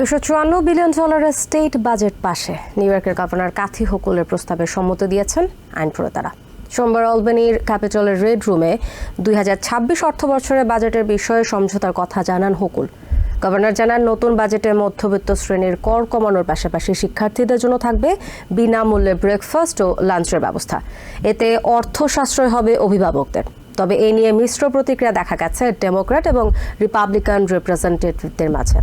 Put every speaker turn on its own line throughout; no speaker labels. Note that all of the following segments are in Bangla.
দুশো চুয়ান্ন বিলিয়ন ডলারের স্টেট বাজেট পাশে নিউ ইয়র্কের গভর্নর কাথি হকুলের প্রস্তাবে সম্মতি দিয়েছেন আইন প্রণেতারা সোমবার অলবেনির ক্যাপিটলের রেড রুমে দুই হাজার ছাব্বিশ অর্থ বছরের বাজেটের বিষয়ে সমঝোতার কথা জানান হকুল। গভর্নর জানান, নতুন বাজেটে মধ্যবিত্ত শ্রেণির কর কমানোর পাশাপাশি শিক্ষার্থীদের জন্য থাকবে বিনামূল্যে ব্রেকফাস্ট ও লাঞ্চের ব্যবস্থা। এতে অর্থ সাশ্রয় হবে অভিভাবকদের। তবে এ নিয়ে মিশ্র প্রতিক্রিয়া দেখা গেছে ডেমোক্র্যাট এবং রিপাবলিকান রিপ্রেজেন্টেটিভদের মাঝে।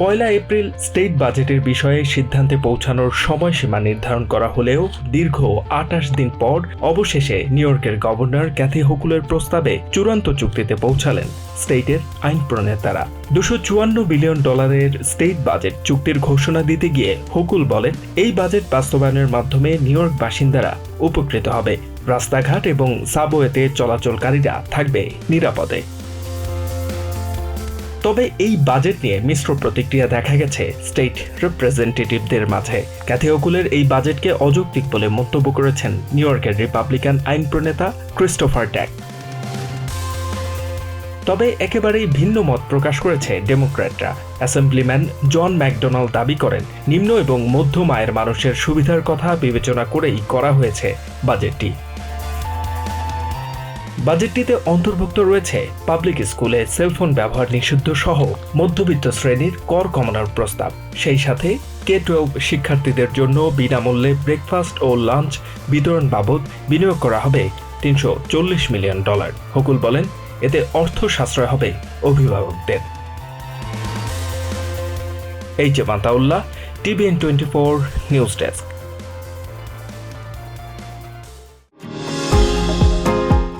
পয়লা এপ্রিল স্টেট বাজেটের বিষয়ে সিদ্ধান্তে পৌঁছানোর সময়সীমা নির্ধারণ করা হলেও দীর্ঘ আটাশ দিন পর অবশেষে নিউ ইয়র্কের গভর্নর ক্যাথি হকুলের প্রস্তাবে চূড়ান্ত চুক্তিতে পৌঁছালেন স্টেটের আইন প্রণেতারা। দুশো চুয়ান্ন বিলিয়ন ডলারের স্টেট বাজেট চুক্তির ঘোষণা দিতে গিয়ে হকুল বলেন, এই বাজেট বাস্তবায়নের মাধ্যমে নিউ ইয়র্ক বাসিন্দারা উপকৃত হবে। রাস্তাঘাট এবং সাবওয়েতে চলাচলকারীরা থাকবে নিরাপদে। তবে এই বাজেট নিয়ে মিশ্র প্রতিক্রিয়া দেখা গেছে স্টেট রিপ্রেজেন্টেটিভদের মাঝে। ক্যাথি অকুলের এই বাজেটকে অযৌক্তিক বলে মন্তব্য করেছেন নিউ ইয়র্কের রিপাবলিকান আইন প্রণেতা ক্রিস্টোফার ট্যাক তবে একেবারেই ভিন্ন মত প্রকাশ করেছে ডেমোক্র্যাটরা অ্যাসেম্বলিম্যান জন ম্যাকডোনাল্ড দাবি করেন, নিম্ন এবং মধ্যম আয়ের মানুষের সুবিধার কথা বিবেচনা করেই করা হয়েছে বাজেটটি বাজেটটিতে অন্তর্ভুক্ত রয়েছে পাবলিক স্কুলে সেলফোন ব্যবহার নিষিদ্ধ সহ মধ্যবিত্ত শ্রেণির কর কমানোর প্রস্তাব। সেই সাথে কে টুয়েলভ শিক্ষার্থীদের জন্য বিনামূল্যে ব্রেকফাস্ট ও লাঞ্চ বিতরণ বাবদ বিনিয়োগ করা হবে তিনশো চল্লিশ মিলিয়ন ডলার। হকুল বলেন, এতে অর্থ সাশ্রয় হবে অভিভাবকদের। এই যে Mataullah TVN twenty four news desk